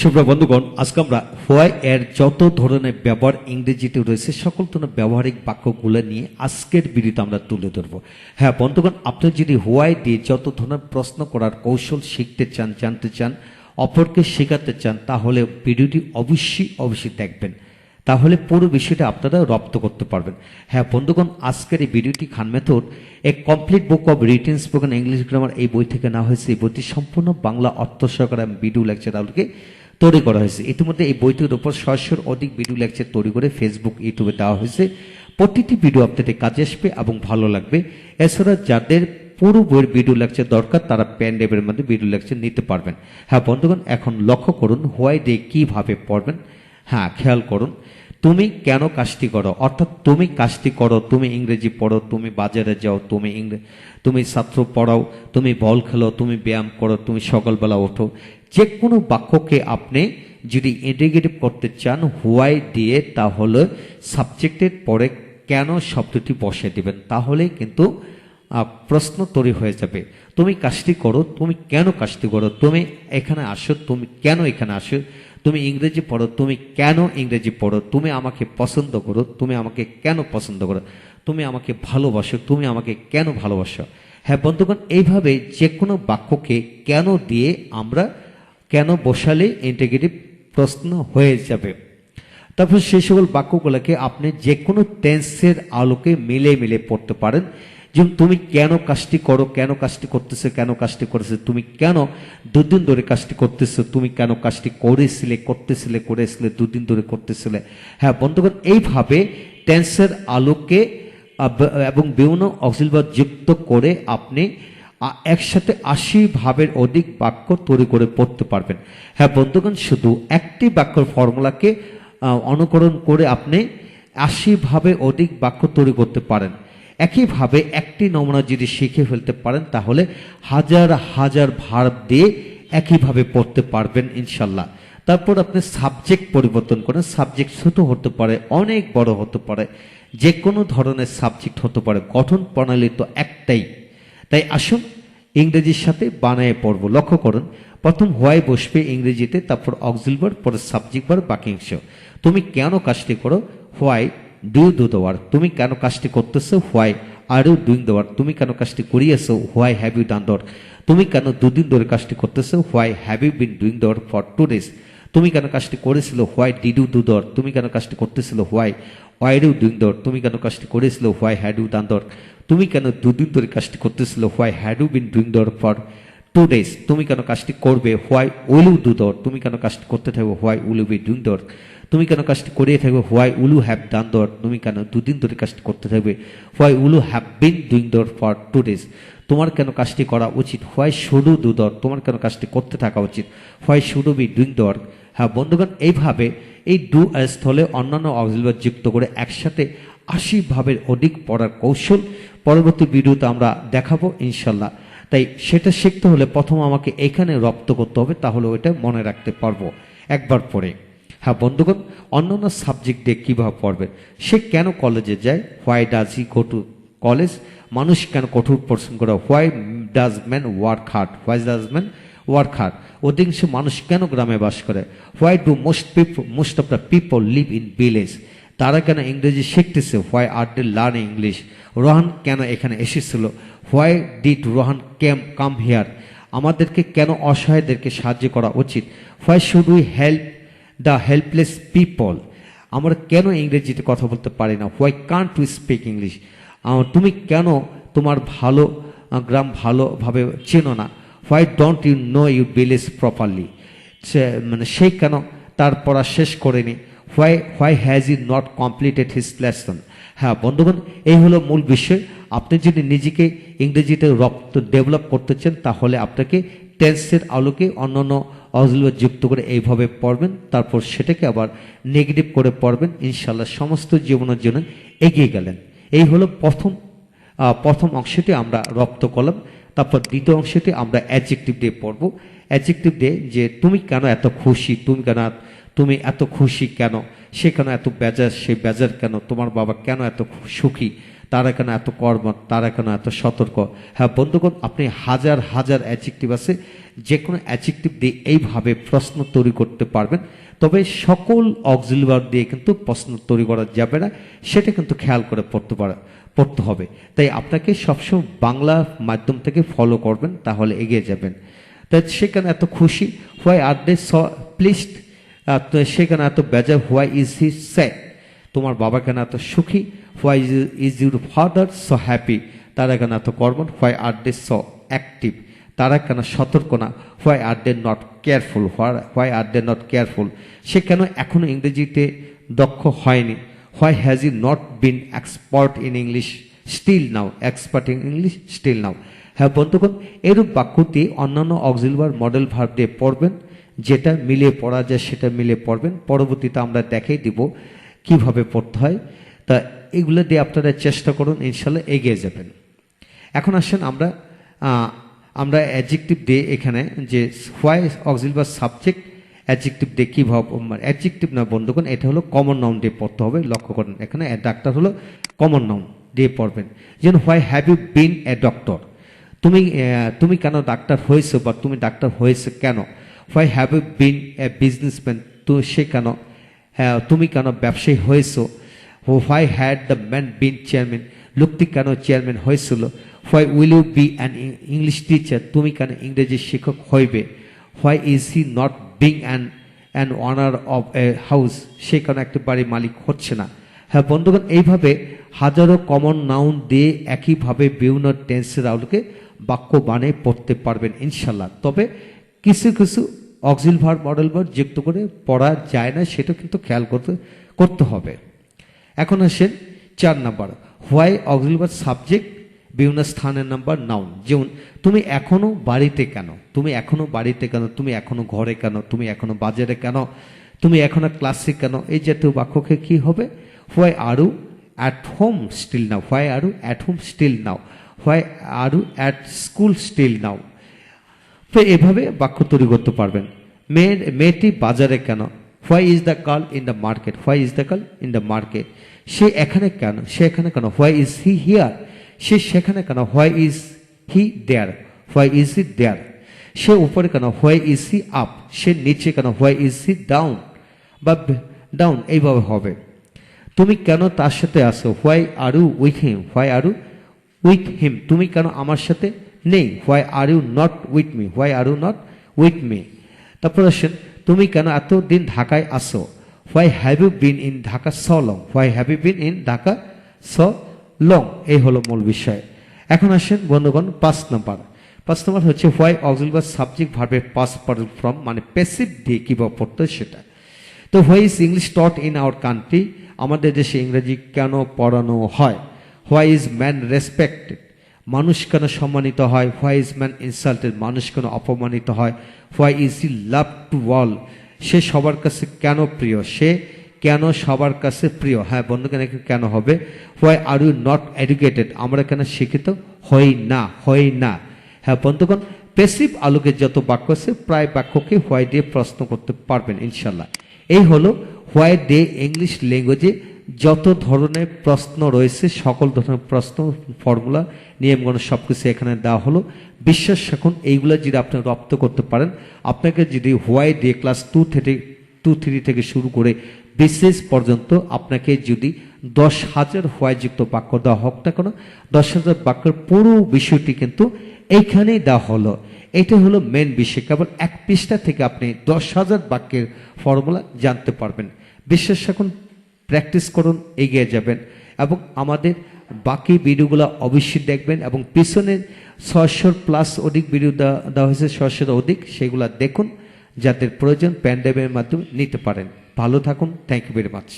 সুপ্রিয় বন্ধুগণ, আজকে আমরা হোয়াই এর যত ধরনের ব্যবহার ইংরেজিতে রয়েছে, সকল ধরনের ব্যবহারিক বাক্যগুলো নিয়ে আজকের ভিডিওতে আমরা তুলে ধরব। হ্যাঁ বন্ধুগণ, আপনি যদি হোয়াই দিয়ে যত ধরনের প্রশ্ন করার কৌশল শিখতে চান, জানতে চান, অপরকে শেখাতে চান, তাহলে ভিডিওটি অবশ্যই অবশ্যই দেখবেন। তাহলে পুরো বিষয়টা আপনারা রপ্ত করতে পারবেন। হ্যাঁ বন্ধুগণ, আজকের এই ভিডিওটি Khan method a complete book of written spoken English grammar এই বই থেকে নেওয়া হয়েছে। এই বইটি সম্পূর্ণ বাংলা অর্থ সহকারে ভিডিও লেকচার আলোকে তৈরি করা হয়েছে। ইতিমধ্যে এই বইটির উপর ছয়শোর অধিক ভিডিও লেকচার তৈরি করে ফেসবুক ইউটিউবে দেওয়া হয়েছে। প্রতিটি ভিডিও আপনাদের কাজে আসবে এবং ভালো লাগবে। এছাড়া যাদের পুরো বইয়ের ভিডিও লেকচার দরকার, তারা প্যান ড্রাইভের মধ্যে ভিডিও লেকচার নিতে পারবেন। হ্যাঁ বন্ধুগণ, এখন লক্ষ্য করুন হোয়াই ডে কীভাবে পড়বেন। হ্যাঁ খেয়াল করুন। তুমি কেন কাজটি করো? অর্থাৎ তুমি কাজটি করো, তুমি ইংরেজি পড়ো, তুমি বাজারে যাও, তুমি ইংরে, তুমি ছাত্র পড়াও, তুমি বল খেলো, তুমি ব্যায়াম করো, তুমি সকালবেলা ওঠো। যে কোনো বাক্যকে আপনি যদি ইন্টিগ্রেটিভ করতে চান হোয়াই দিয়ে, তাহলে সাবজেক্টের পরে কেন শব্দটি বসে দিবেন তাহলেই কিন্তু প্রশ্ন তৈরি হয়ে যাবে। তুমি কাজটি করো, তুমি কেন কাজটি করো, তুমি এখানে আসো, তুমি কেন এখানে আসো, তুমি ইংরেজি পড়ো, তুমি কেন ইংরেজি পড়ো, তুমি আমাকে পছন্দ করো, তুমি আমাকে কেন পছন্দ করো, তুমি আমাকে ভালোবাসো, তুমি আমাকে কেন ভালোবাসো। হ্যাঁ বন্ধুগণ, এইভাবে যে কোনো বাক্যকে কেন দিয়ে আমরা কেন বসালে ইন্টিগ্রেটিভ প্রশ্ন হয়ে যাবে? তারপর সেই সকল বাক্যগুলোকে আপনি যে কোনো টেন্সের আলোকে মিলে মিলে পড়তে পারেন। যেমন, তুমি কেন কাজটি করো? কেন কাজটি করতেছে? কেন কাজটি করেছে? তুমি কেন দুদিন ধরে কাজটি করতেছো? তুমি কেন কাজটি করেছিলে? করতেছিলে? করেছিলে? দুদিন ধরে করতেছিলে? হ্যাঁ বন্ধুগণ, এইভাবে টেন্সের আলোকে এবং বিভিন্ন অক্সিলবার যুক্ত করে আপনি একসাথে আশি ভাবের অধিক বাক্য তৈরি করে পড়তে পারবেন। হ্যাঁ বন্ধুগণ, শুধু একটি বাক্যর ফর্মুলাকে অনুকরণ করে আপনি আশি ভাবে অধিক বাক্য তৈরি করতে পারেন। একইভাবে একটি নমুনা যদি শিখে ফেলতে পারেন, তাহলে হাজার হাজার ভার্ব দিয়ে একইভাবে পড়তে পারবেন, ইনশাল্লাহ। তারপর আপনি সাবজেক্ট পরিবর্তন করেন। সাবজেক্ট ছোট হতে পারে, অনেক বড় হতে পারে যে কোনো ধরনের সাবজেক্ট হতে পারে। গঠন প্রণালী তো একটাই। তাই আসুন ইংরেজির সাথে বানায় পড়ব। লক্ষ্য করুন, প্রথম হোয়াই বসবে ইংরেজিতে, তারপর অক্সিলবার পরে সাবজেক্ট বার বাকিংশ তুমি কেন কাজটি করো? Why do do the work. তুমি কেন কাজটি করতেছো? Why are you doing the work. তুমি কেন কাজটি করিয়েছো? Why have you done the work. তুমি কেন দুদিন ধরে কাজটি করতেছো? Why have you been doing the work for two days. তুমি কেন কাজটি করেছিল? হোয়াই ডিড ইউ ডু দর তুমি কেন কাজটি করতেছিল? Why Y you doing the work তুমি কেন কাজটি করেছিল? হোয়াই হ্যাড ইউ ডান দর তুমি কেন দুদিন ধরে কাজটি করতেছিল? Why had you been doing the for two days তুমি কেন কাজটি করবে? হোয়াই উইল ইউ ডু দর তুমি কেন কাজটি করতে থাকবে? Why will you be doing the তুমি কেন কাজটি করিয়ে থাকবে? Why will you have done the তুমি কেন দুদিন ধরে কাজটি করতে থাকবে? Why will you have been doing the for two days তোমার কেন কাজটি করা উচিত? হোয়াই শুডু ডু দর তোমার কেন কাজটি করতে থাকা উচিত? হোয়াই শুডু বি ডুইং দর হ্যাঁ বন্ধুগণ, এইভাবে এই ডু স্থলে অন্যান্য অক্সিলার যুক্ত করে একসাথে আশি ভাবের অধিক পড়ার কৌশল পরবর্তী ভিডিওতে আমরা দেখাবো, ইনশাল্লাহ। তাই সেটা শিখতে হলে প্রথম আমাকে এখানে রপ্ত করতে হবে তাহলে ওইটা মনে রাখতে পারব একবার পরে। হ্যাঁ বন্ধুগণ অন্যান্য সাবজেক্ট দিয়ে কীভাবে পড়বে সে কেন কলেজে যায়? Why does he go to college মানুষ কেন কঠোর পরিশ্রম করে? Why does man work hard why does man work hard অধিকাংশ মানুষ কেন গ্রামে বাস করে? Why do most people most of the people live in village তারা কেন ইংরেজি শিখতেছে? Why are they learn English Rohan কেন এখানে এসেছিল? Why did Rohan came come here আমাদেরকে কেন অসহায়দেরকে সাহায্য করা উচিত? Why should we help the helpless people আমরা কেন ইংরেজিতে কথা বলতে পারি না? Why can't to speak English তুমি কেন তোমার ভালো গ্রাম ভালোভাবে চেনো না? Why don't you know you village properly সে মানে সে কেন তার পড়া শেষ করেনি? Why why has he not completed his lesson হ্যাঁ বন্ধুগণ, এই হলো মূল বিষয়। আপনি যদি নিজেকে ইংরেজিতে রপ্ত ডেভেলপ করতে চান, তাহলে আপনাকে টেন্সের আলোকে অন্যান্য অজলুয়া যুক্ত করে এইভাবে পড়বেন, তারপর সেটাকে আবার নেগেটিভ করে পড়বেন। ইনশাল্লাহ সমস্ত জীবনের জন্য এগিয়ে গেলেন। এই হলো প্রথম প্রথম অংশটি আমরা রপ্ত করলাম। তারপর দ্বিতীয় অংশটি আমরা অ্যাডজেক্টিভ দিয়ে পড়ব। অ্যাডজেক্টিভ দিয়ে যে, তুমি কেন এত খুশি? তুমি কেন তুমি এত খুশি কেন? সে কেন এত বেজার? সে বেজার কেন? তোমার বাবা কেন এত সুখী? তারা কেন এত কর্ম? তারা কেন এত সতর্ক? হ্যাঁ বন্ধুগণ, আপনি হাজার হাজার অ্যাজেক্টিভ আছে। যে কোনো অ্যাজেক্টিভ দিয়ে এইভাবে প্রশ্ন তৈরি করতে পারবেন। তবে সকল অক্সিলবার দিয়ে কিন্তু প্রশ্ন তৈরি করা যাবে না। সেটা কিন্তু খেয়াল করে পড়তে পারা, পড়তে হবে। তাই আপনাকে সবসময় বাংলা মাধ্যম থেকে ফলো করবেন, তাহলে এগিয়ে যাবেন। তাই সেখানে এত খুশি? হোয়াই আর দে স সেখানে এত বেজার হোয়াই ইজ হি স্যাড তোমার বাবা কেন এত সুখী? Why is your father so happy তারা কেন এত কর্মঠ why are they saw active তারা কেন সতর্ক না? Why are they not careful why are they not careful সে কেন এখনও ইংরেজিতে দক্ষ হয়নি? Why has he not been expert in English still now expert in English still now হ্যাঁ বন্ধুগণ, এরূপ বাক্যটি অন্যান্য অক্সিলভার মডেল ভার্ব দিয়ে পড়বেন। যেটা মিলে পড়া যায় সেটা মিলে পড়বেন। পরবর্তীতে আমরা দেখাই দিব কীভাবে পড়তে হয়। তা এগুলো দিয়ে আপনারা চেষ্টা করুন, ইনশাল্লাহ এগিয়ে যাবেন। এখন আসেন আমরা আমরা অ্যাডজেক্টিভ দিয়ে এখানে যে হোয়াই অক্সিল বা সাবজেক্ট অ্যাডজেক্টিভ দিয়ে কীভাবে অ্যাডজেক্টিভ না বন্ধুগণ এটা হলো কমন নাউন দিয়ে পড়তে হবে, লক্ষ্য করেন। এখানে ডাক্তার হলো কমন নাউন দিয়ে পড়বেন। যেন why have you been a doctor তুমি তুমি কেন ডাক্তার হয়েছো বা তুমি ডাক্তার হয়েছে কেন? Why have you been a businessman তো সে কেন হ্যাঁ তুমি কেন ব্যবসায়ী হয়েছো? Why had the man been chairman লোকটি কেন চেয়ারম্যান হয়েছিল? Why will you be an English teacher তুমি কেন ইংরেজি শিক্ষক হইবে? Why is he not being an an owner of a house সে কেন একটা বাড়ির মালিক হচ্ছে না? হ্যাঁ বন্ধুগণ, এইভাবে হাজারো কমন নাউন দিয়ে একইভাবে বিভিন্ন টেন্সের আলোকে বাক্য বানিয়ে পড়তে পারবেন ইনশাল্লাহ। তবে কিছু কিছু অক্সিল ভার মডেল ভার যুক্ত করে পড়া যায় না, সেটা কিন্তু খেয়াল করতে করতে হবে। এখন আসেন চার নাম্বার। Why auxiliary subject? বিভিন্ন স্থানের নাম্বার, নাউন। যেমন, তুমি এখনও বাড়িতে কেন? তুমি এখনও বাড়িতে কেন? তুমি এখনও ঘরে কেন? তুমি এখনও বাজারে কেন? তুমি এখনও ক্লাসে কেন? এই জাতীয় বাক্যকে কি হবে? Why are you at home still now. Why are you at home still now. Why are you at school still now. তো এভাবে বাক্য তৈরি করতে পারবেন। মেয়ের, মেয়েটি বাজারে কেন? Why is the girl in the market why is the girl in the market সে এখানে কেন? সে এখানে কেন? হোয়াই ইজ হি হিয়ার সে সেখানে কেন? Why is he there why is he there সে উপরে কেন? হোয়াই ইজ হি আপ সে নিচে কেন? হোয়াই ইজ হি ডাউন বা ডাউন এইভাবে হবে। তুমি কেন তার সাথে আসো why are with him why are with him তুমি কেন আমার সাথে নেই why are you not with me why are you not with me তারপর আসেন তুমি কেন এতদিন ঢাকায় আসো why have you been in Dhaka so long why have you been in Dhaka so long এই হলো মূল বিষয়। এখন আসেন বন্ধুগণ, পাঁচ নাম্বার। পাঁচ নাম্বার হচ্ছে হোয়াই অক্সিল বা সাবজেক্ট ভার্বের পাস ফ্রম মানে প্যাসিভ দিয়ে কীভাবে পড়তে সেটা। তো why is English taught in our country আমাদের দেশে ইংরেজি কেন পড়ানো হয়? হোয়াই ইজ ম্যান রেসপেক্টেড মানুষ কেন সম্মানিত হয়? হোয়াই ইজ ম্যান ইনসাল্টেড মানুষ কেন অপমানিত হয়? Why is he love to all সে সবার কাছে কেন প্রিয়? সে কেন সবার কাছে প্রিয়? হ্যাঁ বন্ধুকেন কেন হবে? Why are you not educated আমরা কেন শিক্ষিত হই না হই না? হ্যাঁ বন্ধুগণ পেসিভ আলোকের যত বাক্য আছে, প্রায় বাক্যকে হোয়াই দিয়ে প্রশ্ন করতে পারবেন, ইনশাল্লাহ। এই হলো হোয়াই ডে ইংলিশ ল্যাঙ্গুয়েজে যত ধরনের প্রশ্ন রয়েছে, সকল ধরনের প্রশ্ন, ফর্মুলা নিয়মগণ সব কিছু এখানে দেওয়া হলো। বিশ্বাস এখন এইগুলো যদি আপনি রপ্ত করতে পারেন, আপনাকে যদি হোয়াই ডে ক্লাস টু থেকে, টু থ্রি থেকে শুরু করে বিশেষ পর্যন্ত আপনাকে যদি দশ হাজার হোয়াইযুক্ত বাক্য দেওয়া হোক না কেন, দশ হাজার বাক্যের পুরো বিষয়টি কিন্তু এইখানেই দেওয়া হলো। এটা হলো মেন বিষয়, কেবল এক পৃষ্ঠা থেকে আপনি দশ হাজার বাক্যের ফর্মুলা জানতে পারবেন। বিশ্বাস রাখুন প্র্যাকটিস করুন, এগিয়ে যাবেন। এবং আমাদের বাকি ভিডিওগুলো অবশ্যই দেখবেন এবং পিছনে ছশোর প্লাস অধিক ভিডিও দেওয়া দেওয়া হয়েছে ছশোর অধিক, সেগুলো দেখুন, যাদের প্রয়োজন প্যান্ডেমের মাধ্যমে নিতে পারেন। ভালো থাকুন থ্যাংক ইউ ভেরি মাচ